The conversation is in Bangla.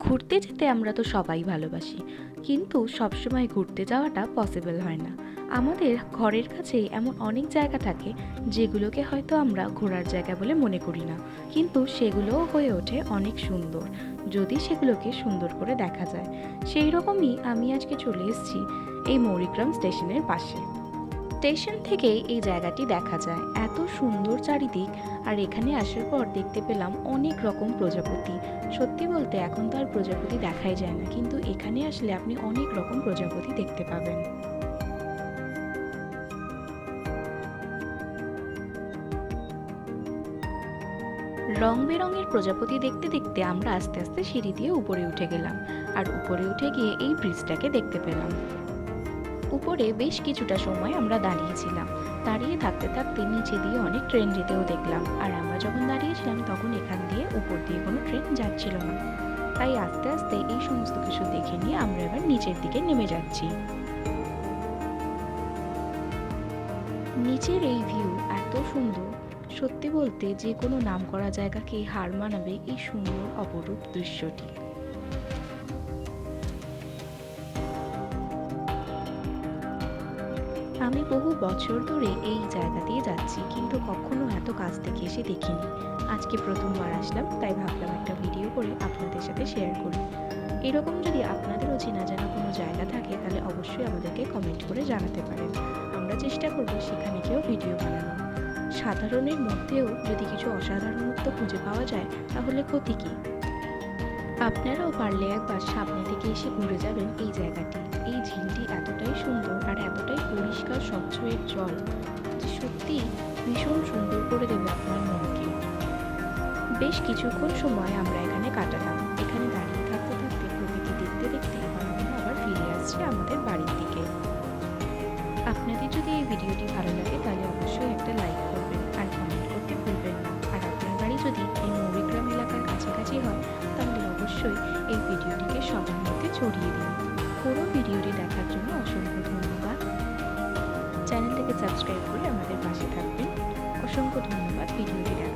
ঘুরতে যেতে আমরা তো সবাই ভালোবাসি, কিন্তু সবসময় ঘুরতে যাওয়াটা পসিবল হয় না। আমাদের ঘরের কাছেই এমন অনেক জায়গা থাকে, যেগুলোকে হয়তো আমরা ঘোরার জায়গা বলে মনে করি না, কিন্তু সেগুলোও হয়ে ওঠে অনেক সুন্দর। যদি সেগুলোকে সুন্দর করে দেখা যায় সেই রকমই আমি আজকে চলে এসেছি এই মৌরিগ্রাম স্টেশনের পাশে। স্টেশন থেকেই এই জায়গাটি দেখা যায়। এত সুন্দর চারিদিক, আর এখানে আসার পর দেখতে পেলাম অনেক রকম প্রজাপতি। সত্যি বলতে এখন তো আর প্রজাপতি দেখাই যায় না, কিন্তু এখানে আসলে আপনি অনেক রকম প্রজাপতি দেখতে পাবেন। রং বেরঙের প্রজাপতি দেখতে দেখতে আমরা আস্তে আস্তে সিঁড়ি দিয়ে উপরে উঠে গেলাম, আর উপরে উঠে গিয়ে এই ব্রিজটাকে দেখতে পেলাম। উপরে বেশ কিছুটা সময় আমরা দাঁড়িয়েছিলাম। দাঁড়িয়ে থাকতে থাকতে নিচে দিয়ে অনেক ট্রেন যেতেও দেখলাম। আর আমরা যখন দাঁড়িয়েছিলাম তখন এখান দিয়ে উপর দিয়ে কোনো ট্রেন যাচ্ছিল না। তাই আস্তে আস্তে এই সমস্ত কিছু দেখে নিয়ে আমরা এবার নিচের দিকে নেমে যাচ্ছি। নিচের এই ভিউ এত সুন্দর। সত্যি বলতে যে কোনো নাম করা জায়গাকে হার মানাবে এই সুন্দর অপরূপ দৃশ্যটি। আমি বহু বছর ধরে এই জায়গাতেই যাচ্ছি, কিন্তু কখনো এত কাছ থেকে এসে দেখিনি। আজকে প্রথমবার আসলাম, তাই ভাবলাম একটা ভিডিও করে আপনাদের সাথে শেয়ার করি। এরকম যদি আপনাদেরও চেনা জানা কোনো জায়গা থাকে, তাহলে অবশ্যই আমাদেরকে কমেন্ট করে জানাতে পারেন। আমরা চেষ্টা করব সেখানে গিয়েও ভিডিও বানানো সাধারণের মধ্যেও যদি কিছু অসাধারণত্ব খুঁজে পাওয়া যায়, তাহলে ক্ষতি কী? আপনারাও পারলে একবার সামনে থেকে এসে ঘুরে যাবেন এই জায়গাটি, এই ঝিলটি স্বচ্ছ এর জল, যে সত্যি ভীষণ সুন্দর করে দেবে আপনার মনকে। বেশ কিছুক্ষণ সময় আমরা এখানে কাটালাম। এখানে দাঁড়িয়ে থাকতে থাকতে প্রকৃতি দেখতে দেখতে আমরা আবার ফিরে আসছি আমাদের বাড়ির দিকে। আপনাদের যদি এই ভিডিওটি ভালো লাগে, তাহলে অবশ্যই একটা লাইক করবেন আর কমেন্ট করতে ভুলবেন না। আর আপনার বাড়ি যদি এই মৌরিগ্রাম এলাকার কাছাকাছি হয়, তাহলে অবশ্যই এই ভিডিওটিকে সবার মধ্যে ছড়িয়ে দিন। পুরো ভিডিওটি দেখার জন্য অসংখ্য সাবস্ক্রাইব করে আমাদের পাশে থাকবেন। অসংখ্য ধন্যবাদ ভিডিওটি দেখার